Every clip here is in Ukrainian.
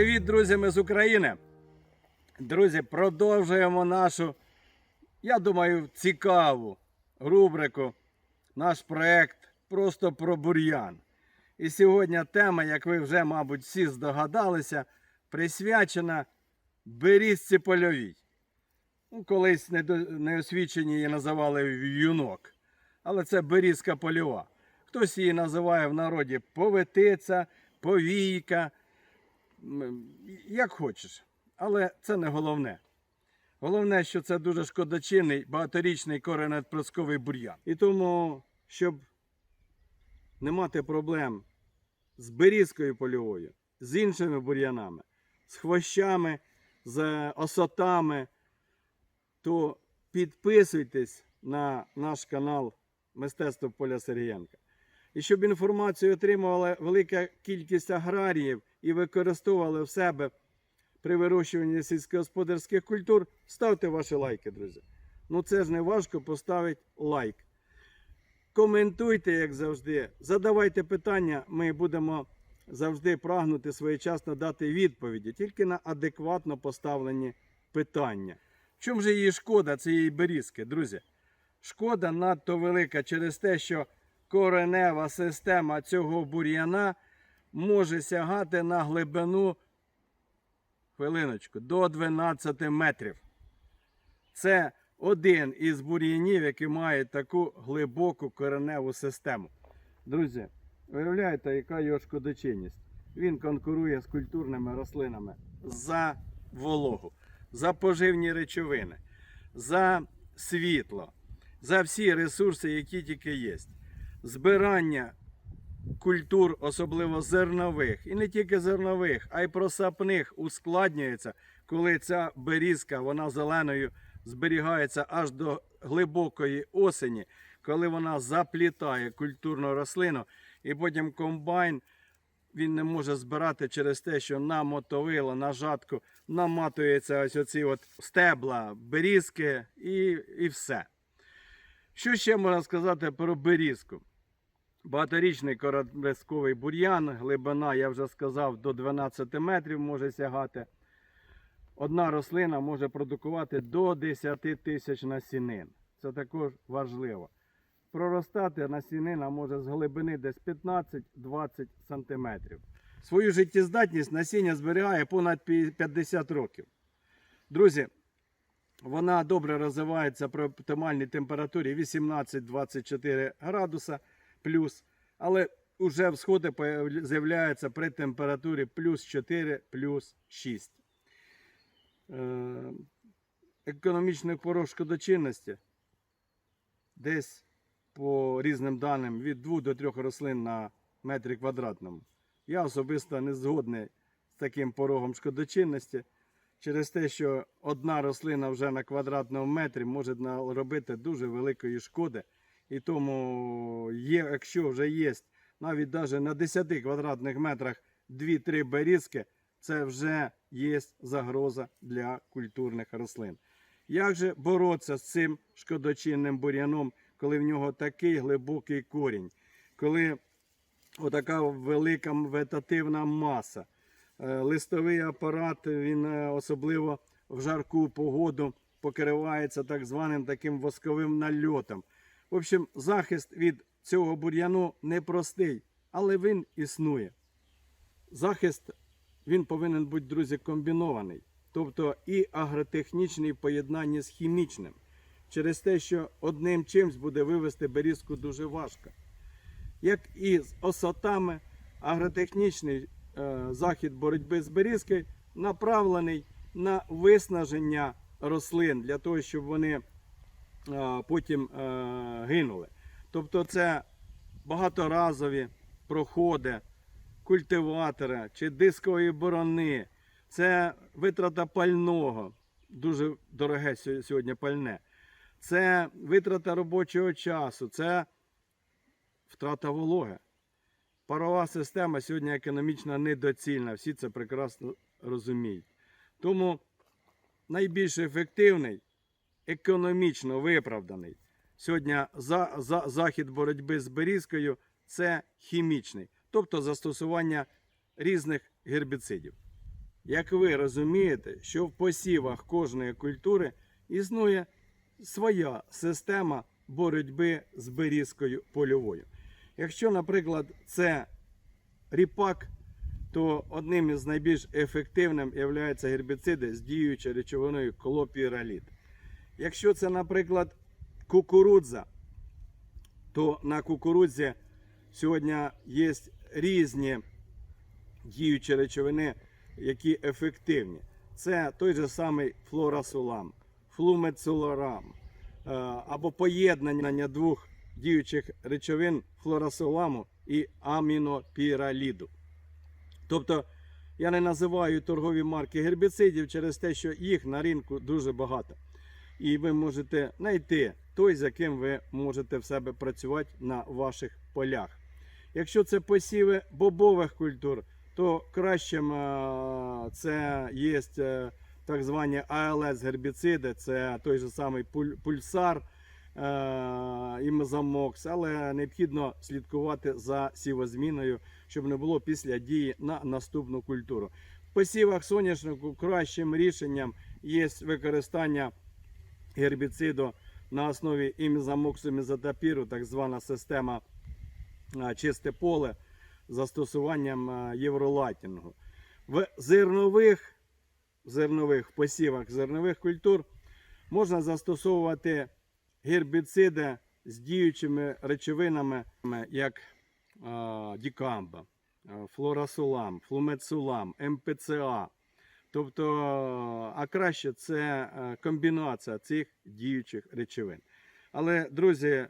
Привіт, друзі, ми з України. Друзі, продовжуємо нашу, я думаю, цікаву рубрику, наш проект просто про бур'ян. І сьогодні тема, як ви вже, мабуть, всі здогадалися, присвячена берізці польовій. Ну, колись неосвічені її називали юнок. Але це берізка польова. Хтось її називає в народі поветиця, повійка, як хочеш. Але це не головне. Головне, що це дуже шкодочинний багаторічний коренепросковий бур'ян. І тому, щоб не мати проблем з берізкою польовою, з іншими бур'янами, з хвощами, з осотами, то підписуйтесь на наш канал Мистецтво Поля Сергієнка. І щоб інформацію отримувала велика кількість аграріїв і використовували в себе при вирощуванні сільськогосподарських культур, ставте ваші лайки, друзі. Ну це ж не важко поставити лайк. Коментуйте, як завжди, задавайте питання, ми будемо завжди прагнути своєчасно дати відповіді, тільки на адекватно поставлені питання. В чому же її шкода цієї берізки, друзі? Шкода надто велика через те, що коренева система цього бур'яна може сягати на глибину хвилиночку, до 12 метрів. Це один із бур'янів, які мають таку глибоку кореневу систему. Друзі, виявляєте, яка його шкодочинність? Він конкурує з культурними рослинами за вологу, за поживні речовини, за світло, за всі ресурси, які тільки є. Збирання культур, особливо зернових, і не тільки зернових, а й просапних ускладнюється, коли ця берізка, вона зеленою зберігається аж до глибокої осені, коли вона заплітає культурну рослину, і потім комбайн він не може збирати через те, що на мотовило, на жатку наматується ось оці от стебла, берізки і, і все. Що ще можна сказати про берізку? Багаторічний короткосковий бур'ян, глибина, я вже сказав, до 12 метрів може сягати. Одна рослина може продукувати до 10 тисяч насінин. Це також важливо. Проростати насінина може з глибини десь 15-20 см. Свою життєздатність насіння зберігає понад 50 років. Друзі, вона добре розвивається при оптимальній температурі 18-24 градуса плюс, але вже всходи з'являються при температурі плюс 4, плюс 6. Е, Економічний порог шкодочинності десь по різним даним від 2 до 3 рослин на метрі квадратному. Я особисто не згодний з таким порогом шкодочинності через те, що одна рослина вже на квадратному метрі може робити дуже великої шкоди. І тому, є, якщо вже є навіть навіть на 10 квадратних метрах 2-3 берізки, це вже є загроза для культурних рослин. Як же боротися з цим шкодочинним бур'яном, коли в нього такий глибокий корінь, коли отака велика вегетативна маса? Е, Листовий апарат, він е, особливо в жарку погоду покривається так званим таким восковим нальотом. В общем, захист від цього бур'яну непростий, але він існує. Захист він повинен бути, друзі, комбінований. Тобто і агротехнічний в поєднанні з хімічним. Через те, що одним чимсь буде вивести берізку дуже важко. Як і з осотами, агротехнічний е, захід боротьби з берізкою направлений на виснаження рослин для того, щоб вони потім е, гинули. Тобто це багаторазові проходи, культиватора чи дискової борони, це витрата пального, дуже дороге сьогодні пальне. Це витрата робочого часу, це втрата вологи. Парова система сьогодні економічно недоцільна, всі це прекрасно розуміють. Тому найбільш ефективний, економічно виправданий сьогодні за, за, захід боротьби з берізкою це хімічний, тобто застосування різних гербіцидів. як ви розумієте, що в посівах кожної культури існує своя система боротьби з берізкою польовою. Якщо, наприклад, це ріпак, то одним із найбільш ефективним є гербіциди з діючою речовиною клопіраліт. Якщо це, наприклад, кукурудза, то на кукурудзі сьогодні є різні діючі речовини, які ефективні. Це той же самий флорасулам, флумецулорам е, або поєднання двох діючих речовин флорасуламу і амінопіраліду. Тобто я не називаю торгові марки гербіцидів через те, що їх на ринку дуже багато. І ви можете знайти той, з яким ви можете в себе працювати на ваших полях. Якщо це посіви бобових культур, то кращим е, це є е, так звані АЛС гербіциди, це той же самий пульсар е, і мезамокс, але необхідно слідкувати за сівозміною, щоб не було після дії на наступну культуру. В посівах соняшнику кращим рішенням є використання гербіциду на основі імізамоксу мезотапіру, так звана система чисте поле застосуванням євролатінгу. В зернових, зернових посівах зернових культур можна застосовувати гербіциди з діючими речовинами, як дікамба, флорасулам, флумецулам, МПЦА. Тобто, а краще це е, комбінація цих діючих речовин. Але, друзі,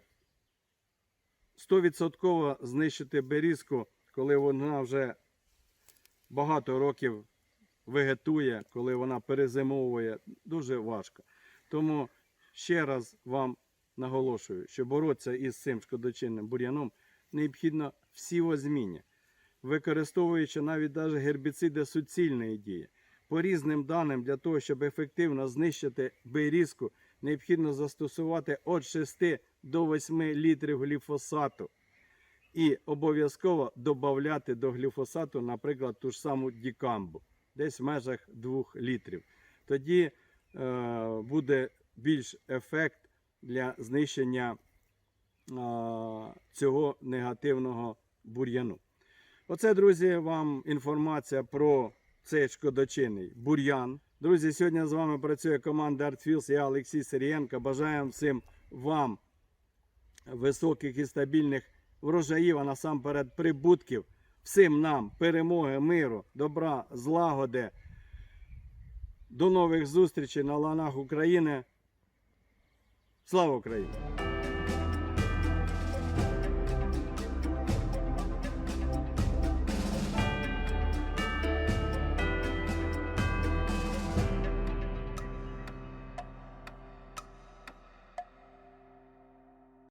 100% знищити берізку, коли вона вже багато років вегетує, коли вона перезимовує, дуже важко. Тому ще раз вам наголошую, що боротися із цим шкодочинним бур'яном необхідно всівозміння, використовуючи навіть навіть гербіциди суцільної дії. По різним даним, для того, щоб ефективно знищити берізку, необхідно застосувати від 6 до 8 літрів гліфосату. І обов'язково додати до гліфосату, наприклад, ту ж саму дікамбу, десь в межах 2 літрів. Тоді е, буде більш ефект для знищення е, цього негативного бур'яну. Оце, друзі, вам інформація про цей шкодочинний бур'ян. Друзі, сьогодні з вами працює команда ArtFields, я Олексій Сирієнко. Бажаємо всім вам високих і стабільних врожаїв, а насамперед прибутків. Всім нам перемоги, миру, добра, злагоди. До нових зустрічей на ланах України. Слава Україні!